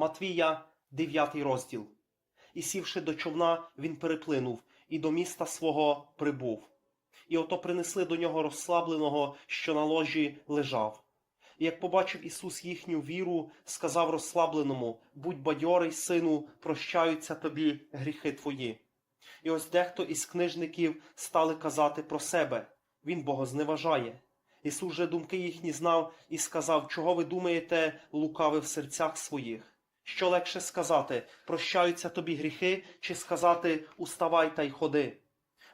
Матвія, 9 розділ. І сівши до човна, він переплинув, і до міста свого прибув. І ото принесли до нього розслабленого, що на ложі лежав. І як побачив Ісус їхню віру, сказав розслабленому: Будь бадьорий, сину, прощаються тобі гріхи твої. І ось дехто із книжників стали казати про себе Він богозневажає. Ісус же думки їхні знав і сказав, чого ви думаєте, лукави в серцях своїх? Що легше сказати, прощаються тобі гріхи, чи сказати уставай та й ходи?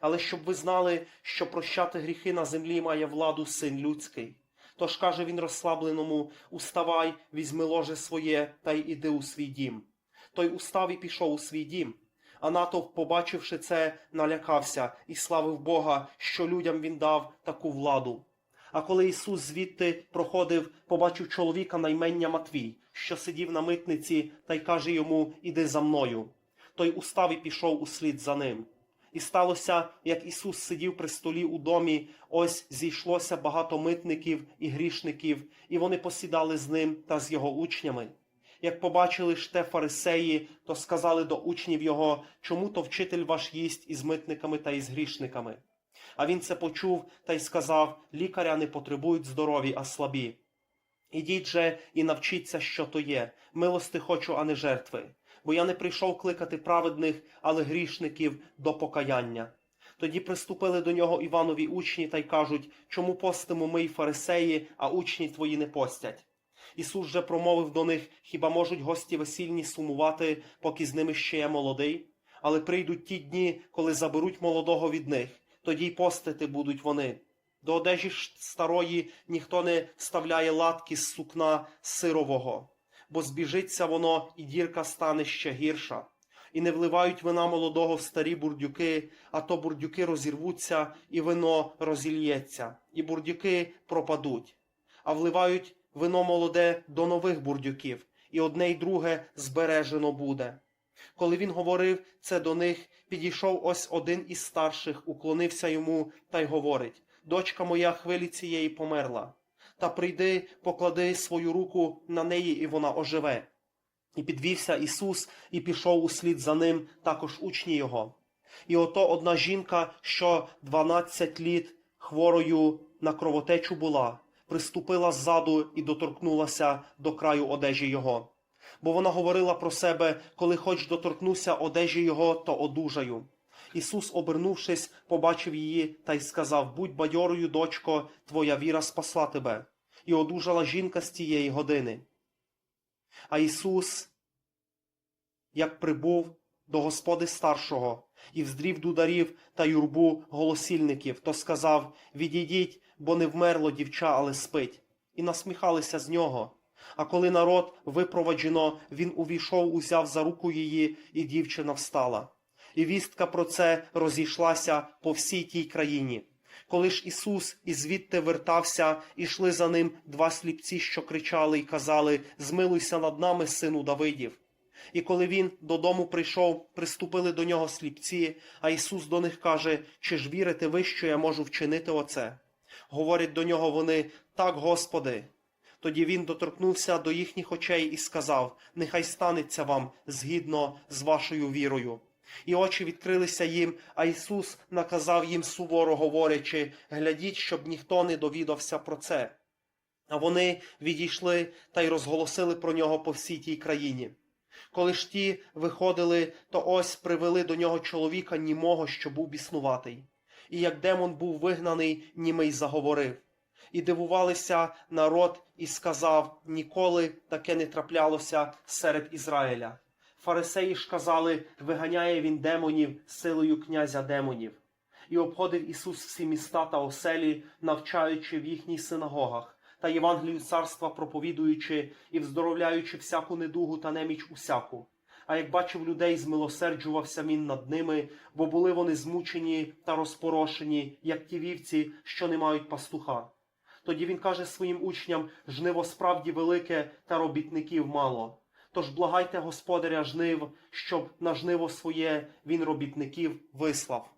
Але щоб ви знали, що прощати гріхи на землі має владу син людський. Тож каже він розслабленому: Уставай, візьми ложе своє та й іди у свій дім. Той устав і пішов у свій дім. А натовп, побачивши це, налякався і славив Бога, що людям він дав таку владу. А коли Ісус звідти проходив, побачив чоловіка на імення Матвій, що сидів на митниці, та й каже йому Іди за мною. Той устав і пішов услід за ним. І сталося, як Ісус сидів при столі у домі, ось зійшлося багато митників і грішників, і вони посідали з ним та з його учнями. Як побачили ж те фарисеї, то сказали до учнів його, чому то вчитель ваш їсть із митниками та із грішниками. А він це почув та й сказав: лікаря не потребують здорові, а слабі. Ідіть же і навчіться, що то є. Милости хочу, а не жертви. Бо я не прийшов кликати праведних, але грішників до покаяння. Тоді приступили до нього Іванові учні та й кажуть, чому постимо ми й фарисеї, а учні твої не постять. Ісус же промовив до них, хіба можуть гості весільні сумувати, поки з ними ще є молодий? Але прийдуть ті дні, коли заберуть молодого від них, тоді й постити будуть вони. До одежі старої ніхто не вставляє латки з сукна сирового, бо збіжиться воно, і дірка стане ще гірша. І не вливають вина молодого в старі бурдюки, а то бурдюки розірвуться, і вино розільється, і бурдюки пропадуть. А вливають вино молоде до нових бурдюків, і одне й друге збережено буде. Коли він говорив це до них, підійшов ось один із старших, уклонився йому та й говорить дочка моя хвилі цієї померла. Та прийди, поклади свою руку на неї, і вона оживе. І підвівся Ісус і пішов услід за ним також учні його. І ото одна жінка, що дванадцять літ хворою на кровотечу була, приступила ззаду і доторкнулася до краю одежі його. Бо вона говорила про себе, коли хоч доторкнуся одежі його, то одужаю. Ісус, обернувшись, побачив її та й сказав: Будь бадьорою, дочко, твоя віра спасла тебе. І одужала жінка з тієї години. А Ісус, як прибув до Господи старшого і вздрів дударів та юрбу голосільників, то сказав: Відійдіть, бо не вмерло дівча, але спить. І насміхалися з нього. А коли народ випроваджено, він увійшов, узяв за руку її, і дівчина встала. І вістка про це розійшлася по всій тій країні. Коли ж Ісус і звідти вертався, ішли за ним два сліпці, що кричали й казали Змилуйся над нами, сину Давидів. І коли він додому прийшов, приступили до нього сліпці, а Ісус до них каже, чи ж вірите ви, що я можу вчинити оце? Говорять до нього вони, так, Господи. Тоді він доторкнувся до їхніх очей і сказав: Нехай станеться вам згідно з вашою вірою. І очі відкрилися їм, а Ісус наказав їм суворо говорячи, глядіть, щоб ніхто не довідався про це. А вони відійшли та й розголосили про нього по всій тій країні. Коли ж ті виходили, то ось привели до нього чоловіка німого, що був біснуватий. І як демон був вигнаний, німий заговорив. І дивувалися народ, і сказав: ніколи таке не траплялося серед Ізраїля. Фарисеї ж казали, виганяє він демонів силою князя демонів. І обходив Ісус всі міста та оселі, навчаючи в їхніх синагогах, та Євангелію царства проповідуючи і вздоровляючи всяку недугу та неміч усяку. А як бачив людей, змилосерджувався він над ними, бо були вони змучені та розпорошені, як ті вівці, що не мають пастуха. Тоді він каже своїм учням: жниво справді велике, та робітників мало. Тож благайте господаря жнив, щоб на жниво своє він робітників вислав.